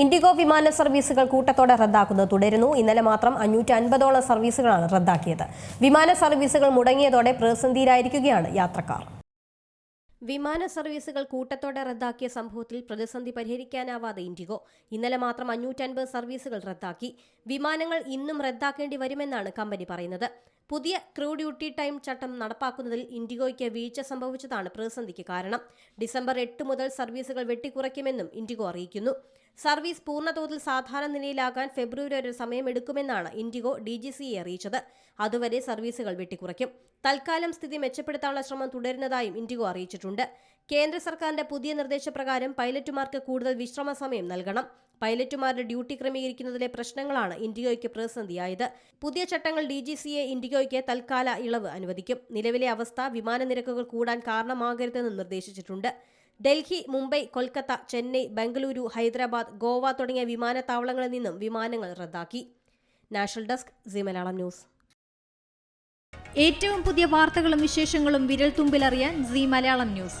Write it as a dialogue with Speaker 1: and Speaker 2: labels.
Speaker 1: IndiGo വിമാന സർവീസുകൾ കൂട്ടത്തോടെ റദ്ദാക്കുന്നത് തുടരുന്നു. ഇന്നലെ മാത്രം അഞ്ഞൂറ്റി അൻപതോളം സർവീസുകളാണ് റദ്ദാക്കിയത്. വിമാന സർവീസുകൾ മുടങ്ങിയതോടെ പ്രതിസന്ധിയിലായിരിക്കുകയാണ് യാത്രക്കാർ. വിമാന സർവീസുകൾ കൂട്ടത്തോടെ റദ്ദാക്കിയ സംഭവത്തിൽ പ്രതിസന്ധി പരിഹരിക്കാനാവാതെ ഇൻഡിഗോ ഇന്നലെ മാത്രം അഞ്ഞൂറ്റൻപത് സർവീസുകൾ റദ്ദാക്കി. വിമാനങ്ങൾ ഇന്നും റദ്ദാക്കേണ്ടി വരുമെന്നാണ് കമ്പനി പറയുന്നത്. പുതിയ ക്രൂ ഡ്യൂട്ടി ടൈം ചട്ടം നടപ്പാക്കുന്നതിൽ ഇൻഡിഗോയ്ക്ക് വീഴ്ച സംഭവിച്ചതാണ് പ്രതിസന്ധിക്ക് കാരണം. ഡിസംബർ എട്ട് മുതൽ സർവീസുകൾ വെട്ടിക്കുറയ്ക്കുമെന്നും ഇൻഡിഗോ അറിയിക്കുന്നു. സർവീസ് പൂർണതോതിൽ സാധാരണ നിലയിലാകാൻ ഫെബ്രുവരി വരെ സമയമെടുക്കുമെന്നാണ് ഇൻഡിഗോ ഡി ജി സിയെ അറിയിച്ചത്. അതുവരെ സർവീസുകൾ വെട്ടിക്കുറയ്ക്കും. തൽക്കാലം സ്ഥിതി മെച്ചപ്പെടുത്താനുള്ള ശ്രമം തുടരുന്നതായും ഇൻഡിഗോ അറിയിച്ചിട്ടുണ്ട്. കേന്ദ്ര സർക്കാരിന്റെ പുതിയ നിർദ്ദേശപ്രകാരം പൈലറ്റുമാർക്ക് കൂടുതൽ വിശ്രമ സമയം നൽകണം. പൈലറ്റുമാരുടെ ഡ്യൂട്ടി ക്രമീകരിക്കുന്നതിലെ പ്രശ്നങ്ങളാണ് ഇൻഡിഗോയ്ക്ക് പ്രതിസന്ധിയായത്. പുതിയ ചട്ടങ്ങൾ ഡി ജി സിയെ ഇൻഡിഗോയ്ക്ക് തൽക്കാല ഇളവ് അനുവദിക്കും. നിലവിലെ അവസ്ഥ വിമാന നിരക്കുകൾ കൂടാൻ കാരണമാകരുതെന്ന് നിർദ്ദേശിച്ചിട്ടുണ്ട്. ഡൽഹി മുംബൈ കൊൽക്കത്ത ചെന്നൈ ബംഗളൂരു ഹൈദരാബാദ് ഗോവ തുടങ്ങിയ വിമാനത്താവളങ്ങളിൽ നിന്നും വിമാനങ്ങൾ റദ്ദാക്കി. National desk C Malayalam news.
Speaker 2: ഏറ്റവും പുതിയ വാർത്തകളും വിശേഷങ്ങളും വിരൽ തുമ്പിലറിയാൻ സി മലയാളം ന്യൂസ്.